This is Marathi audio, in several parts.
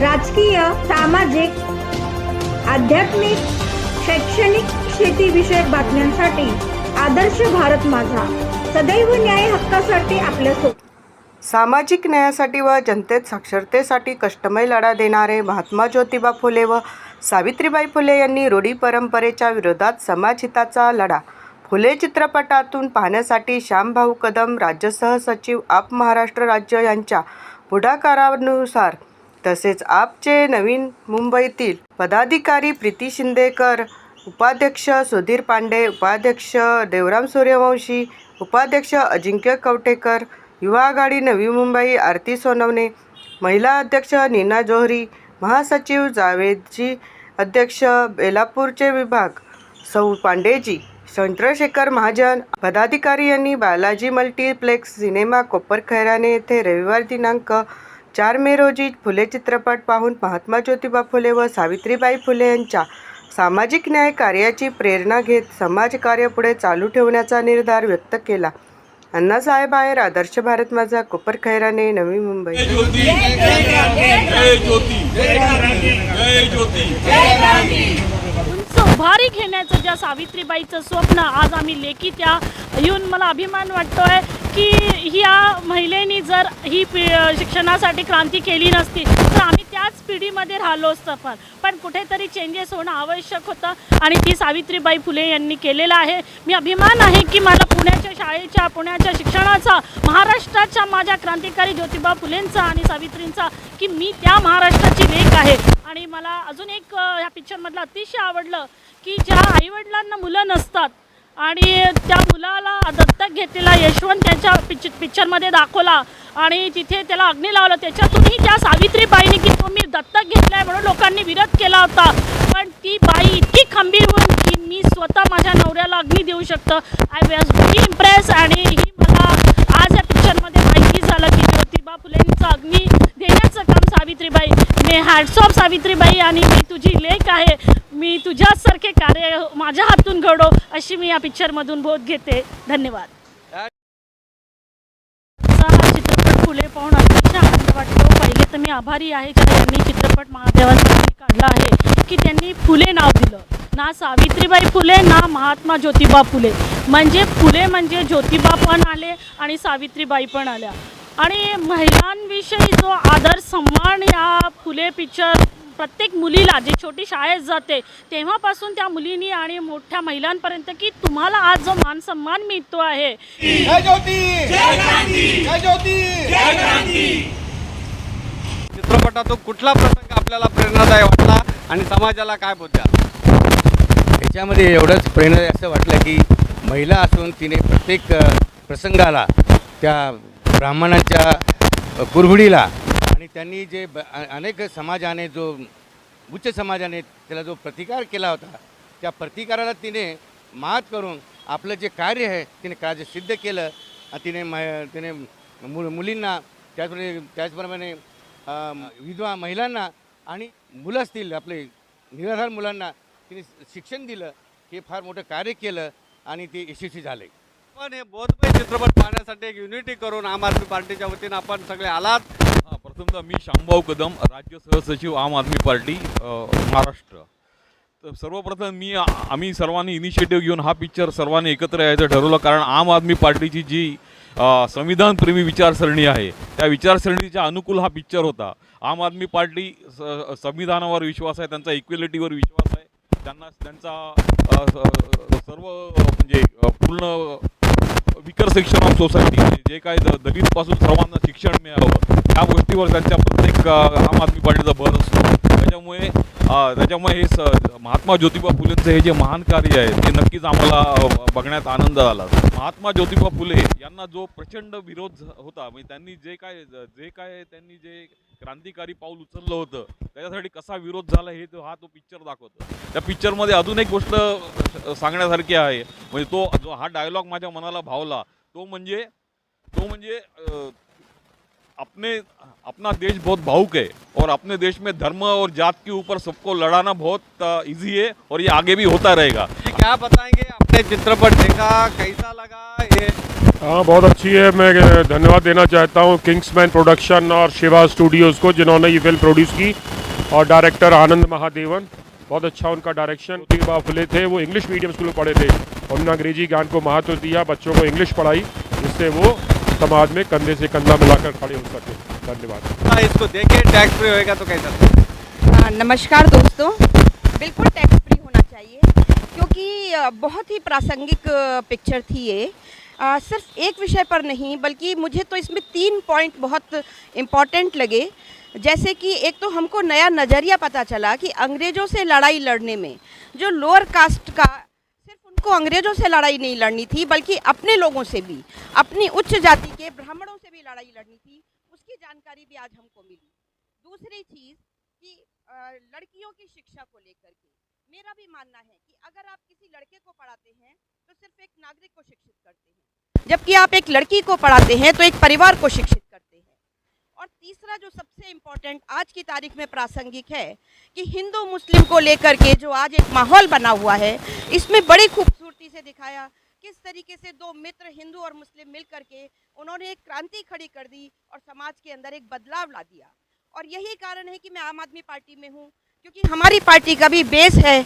राजकीय सामाजिक आध्यात्मिक शैक्षणिक शेतीविषयक बातम्यांसाठी आदर्श भारत माझा. सदैव न्याय हक्कासाठी आपल्यासोबत सामाजिक न्यायासाठी व जनतेत साक्षरतेसाठी कष्टमय लढा देणारे महात्मा ज्योतिबा फुले व सावित्रीबाई फुले यांनी रूढी परंपरेच्या विरोधात समाजहिताचा लढा. फुले चित्रपटातून पाहण्यासाठी श्यामभाऊ कदम राज्य सहसचिव आप महाराष्ट्र राज्य यांच्या पुढाकारानुसार तसेच आपचे नवीन मुंबईतील पदाधिकारी प्रीती शिंदेकर उपाध्यक्ष सुधीर पांडे उपाध्यक्ष देवराम सूर्यवंशी उपाध्यक्ष अजिंक्य कवटेकर युवा आघाडी नवी मुंबई आरती सोनवणे महिला अध्यक्ष नीना जोहरी महासचिव जावेदजी अध्यक्ष बेलापूरचे विभाग सौ पांडेजी चंद्रशेखर महाजन पदाधिकारी यांनी बालाजी मल्टीप्लेक्स सिनेमा कोपर खैराने येथे रविवार दिनांक चार मे रोजी फुले चित्रपट पाहून महात्मा ज्योतिबा फुले व सावित्रीबाई फुले यांच्या सामाजिक न्याय कार्याची प्रेरणा घेत समाजकार्य पुढे चालू ठेवण्याचा निर्धार व्यक्त केला. अण्णासाहेब आहेर आदर्श भारत माझा कोपर खैराने नवी मुंबई. जय ज्योती जय ज्योती जय ज्योती. उंच उभारी घेण्याचं ज्या सावित्रीबाईचं स्वप्न आज आम्ही लेखी त्या येऊन मला अभिमान वाटतोय की ह्या महिलेनी जर ही पि शिक्षणासाठी क्रांती केली नसती तर आम्ही त्याच पिढीमध्ये राहिलो असतं पण. पण कुठेतरी चेंजेस होणं आवश्यक होतं आणि ती सावित्रीबाई फुले यांनी केलेलं आहे. मी अभिमान आहे की मला पुण्याच्या शाळेच्या पुण्याच्या शिक्षणाचा महाराष्ट्राच्या माझ्या क्रांतिकारी ज्योतिबा फुलेंचा आणि सावित्रींचा की मी त्या महाराष्ट्राची लेख आहे. आणि मला अजून एक ह्या पिक्चरमधलं अतिशय आवडलं की ज्या आईवडिलांना मुलं नसतात आणि त्या मुलाला दत्तक घेतलेला यशवंत त्याच्या पिच पिक्चरमध्ये दाखवला. आणि तिथे त्याला अग्नी लावलं. त्याच्यातूनही त्या सावित्रीबाईने की तो मी दत्तक घेतलाय म्हणून लोकांनी विरोध केला होता. पण ती बाई इतकी खंबीर होऊन की मी स्वतः माझ्या नवऱ्याला अग्नी देऊ शकतं. आय वॉज व्हेरी इम्प्रेस आणि ही मला आज या पिक्चरमध्ये माहिती झालं की ज्योतिबा फुलेंचं अग्नी देण्याचं काम सावित्रीबाई. मी हॅट्स सावित्रीबाई आणि मी तुझी लेख आहे. आणि तुझ्यासारखे कार्य माझ्या हातून घडो अशी मी या पिक्चरमधून बोध घेते. धन्यवाद. चित्रपट फुले पाहून अतिशय आनंद वाटतो. पहिले तर मी आभारी आहे ज्या यांनी चित्रपट महादेवांसाठी काढला आहे की त्यांनी फुले नाव दिलं. ना सावित्रीबाई फुले ना महात्मा ज्योतिबा फुले. म्हणजे फुले म्हणजे ज्योतिबा पण आले आणि सावित्रीबाई पण आल्या. आणि महिलांविषयी जो आदर सन्मान या फुले पिक्चर प्रत्येक मुलीला जी छोटी शाळेत जाते तेव्हापासून त्या मुलींनी आणि मोठ्या महिलांपर्यंत की तुम्हाला आज जो मान सन्मान मिळतो आहे. जय ज्योती! जय क्रांती जय ज्योती! जय क्रांती चित्रपटातून कुठला प्रसंग आपल्याला प्रेरणादायी वाटला आणि समाजाला काय बोलत्या याच्यामध्ये एवढंच प्रेरणा असं वाटलं की महिला असून तिने प्रत्येक प्रसंगाला त्या ब्राह्मणाच्या कुरघुडीला त्यांनी जे ब- अनेक समाजाने जो उच्च समाजाने त्याला जो प्रतिकार केला होता त्या प्रतिकाराला तिने मात करून आपलं जे कार्य आहे तिने कार्य सिद्ध केलं. तिने म तिने मु मुलींना त्याचप्रमाणे त्याचप्रमाणे विधवा महिलांना आणि मुलं असतील आपले निराधार मुलांना तिने शिक्षण दिलं. हे फार मोठं कार्य केलं आणि ते यशस्वी झाले. पण हे बोधमय चित्रपट पाहण्यासाठी एक युनिटी करून आम आदमी पार्टीच्या वतीनं आपण सगळे आलात. हा, मी शामभाऊ कदम राज्य सहसचिव आम आदमी पार्टी महाराष्ट्र. तर सर्वप्रथम मी आम्ही सर्वांनी इनिशिएटिव्ह घेऊन हा पिक्चर सर्वांनी एकत्र यायचं ठरवलं. कारण आम आदमी पार्टीची जी संविधानप्रेमी विचारसरणी आहे त्या विचारसरणीच्या अनुकूल हा पिक्चर होता. आम आदमी पार्टी संविधानावर विश्वास आहे त्यांचा इक्वेलिटीवर विश्वास आहे. त्यांना त्यांचा सर्व म्हणजे पूर्ण विकर सेक्शन ऑफ सोसायटी जे काय दलितपासून सर्वांना शिक्षण मिळावं त्या गोष्टीवर त्यांच्या प्रत्येक आम आदमी पार्टीचा भर असतो. त्याच्यामुळे त्याच्यामुळे हे स महात्मा ज्योतिबा फुलेंचं हे जे महान कार्य आहे ते नक्कीच आम्हाला बघण्यात आनंद झाला महात्मा ज्योतिबा फुले यांना जो प्रचंड विरोध होता म्हणजे त्यांनी जे काय जे काय त्यांनी जे क्रांतिकारी पाऊल उचललं होतं त्याच्यासाठी कसा विरोध झाला हे तो हा तो पिक्चर दाखवतो. त्या पिक्चरमध्ये अजून एक गोष्ट सांगण्यासारखी आहे. म्हणजे तो जो हा डायलॉग माझ्या मनाला भावला तो म्हणजे तो म्हणजे अपने अपना देश बहुत भावुक है और अपने देश में धर्म और जात के ऊपर सबको लड़ाना बहुत इजी है और ये आगे भी होता रहेगा। क्या बताएँगे? अपने आपने चित्रपट देखा कैसा लगा ये? हाँ बहुत अच्छी है। मैं धन्यवाद देना चाहता हूँ किंग्समैन प्रोडक्शन और शिवा स्टूडियोज़ को जिन्होंने ये फ़िल्म प्रोड्यूस की और डायरेक्टर आनंद महादेवन। बहुत अच्छा उनका डायरेक्शन ज्योतिबा फुले थे। वो इंग्लिश मीडियम स्कूल में पढ़े थे। उन्होंने अंग्रेज़ी ज्ञान को महत्व दिया बच्चों को इंग्लिश पढ़ाई जिससे वो समाज में कंधे से कंधा मिलाकर खड़े हो सके। धन्यवाद। हाँ, इसको देखे टैक्स फ्री होएगा तो कैसा? हाँ, नमस्कार दोस्तों। बिल्कुल टैक्स फ्री होना चाहिए क्योंकि बहुत ही प्रासंगिक पिक्चर थी ये। अ, सिर्फ़ एक विषय पर नहीं बल्कि मुझे तो इसमें तीन पॉइंट बहुत इंपॉर्टेंट लगे। जैसे कि एक तो हमको नया नज़रिया पता चला कि अंग्रेज़ों से लड़ाई लड़ने में जो लोअर कास्ट का उनको अंग्रेज़ों से लड़ाई नहीं लड़नी थी, बल्कि अपने लोगों से भी, अपनी उच्च जाति के ब्राह्मणों से भी लड़ाई लड़नी थी। उसकी जानकारी भी आज हमको मिली। दूसरी चीज़ कि लड़कियों की शिक्षा को लेकर के मेरा भी मानना है कि अगर आप किसी लड़के को पढ़ाते हैं तो सिर्फ़ एक नागरिक को शिक्षित करते हैं। जबकि आप एक लड़की को पढ़ाते हैं तो एक परिवार को शिक्षित करते हैं। और तीसरा जो सबसे इम्पोर्टेंट आज की तारीख में प्रासंगिक है कि हिंदू मुस्लिम को लेकर के जो आज एक माहौल बना हुआ है, इसमें बड़ी खूबसूरती से दिखाया किस तरीके से दो मित्र हिंदू और मुस्लिम मिल करके उन्होंने एक क्रांति खड़ी कर दी और समाज के अंदर एक बदलाव ला दिया। और यही कारण है कि मैं आम आदमी पार्टी में हूँ, क्योंकि हमारी पार्टी का भी बेस है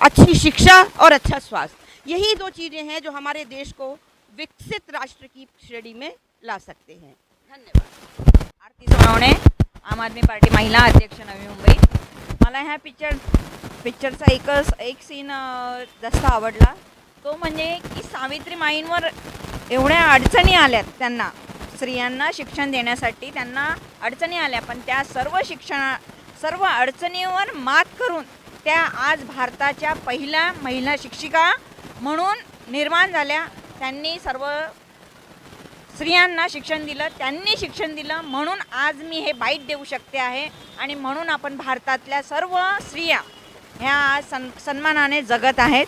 अच्छी शिक्षा और अच्छा स्वास्थ्य। यही दो चीज़ें हैं जो हमारे देश को विकसित राष्ट्र की श्रेणी में ला सकते हैं। धन्यवाद। आरती आम आदमी पार्टी महिला अध्यक्ष नवी मुंबई. मला ह्या पिक्चर पिक्चरचा एकच एक सीन जास्त आवडला. तो म्हणजे की सावित्री माईंवर एवढ्या अडचणी आल्यात त्यांना. स्त्रियांना शिक्षण देण्यासाठी त्यांना अडचणी आल्या पण त्या सर्व शिक्षणा सर्व अडचणीवर मात करून त्या आज भारताच्या पहिल्या महिला शिक्षिका म्हणून निर्माण झाल्या. त्यांनी सर्व स्त्रियांना शिक्षण दिलं त्यांनी शिक्षण दिलं म्हणून आज मी हे बाईट देऊ शकते आहे. आणि म्हणून आपण भारतातल्या सर्व स्त्रिया ह्या आज सन सन्मानाने जगत आहेत.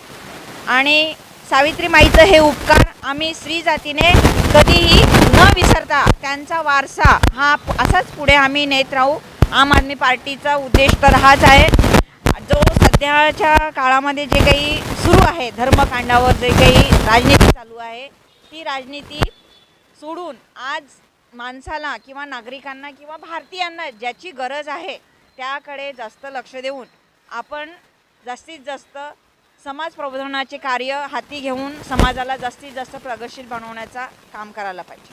आणि सावित्रीमाईचं हे उपकार आम्ही स्त्री जातीने कधीही न विसरता त्यांचा वारसा हा असाच पुढे आम्ही नेत राहू. आम आदमी पार्टीचा उद्देश तर हाच आहे. जो सध्याच्या काळामध्ये जे काही सुरू आहे धर्मकांडावर जे काही राजनीती चालू आहे ती राजनीती सोडून आज माणसाला किंवा नागरिकांना किंवा भारतीयांना ज्याची गरज आहे त्याकडे जास्त लक्ष देऊन आपण जास्तीत जास्त समाज प्रबोधनाचे कार्य हाती घेऊन समाजाला जास्तीत जास्त प्रगतशील बनवण्याचा काम करायला पाहिजे.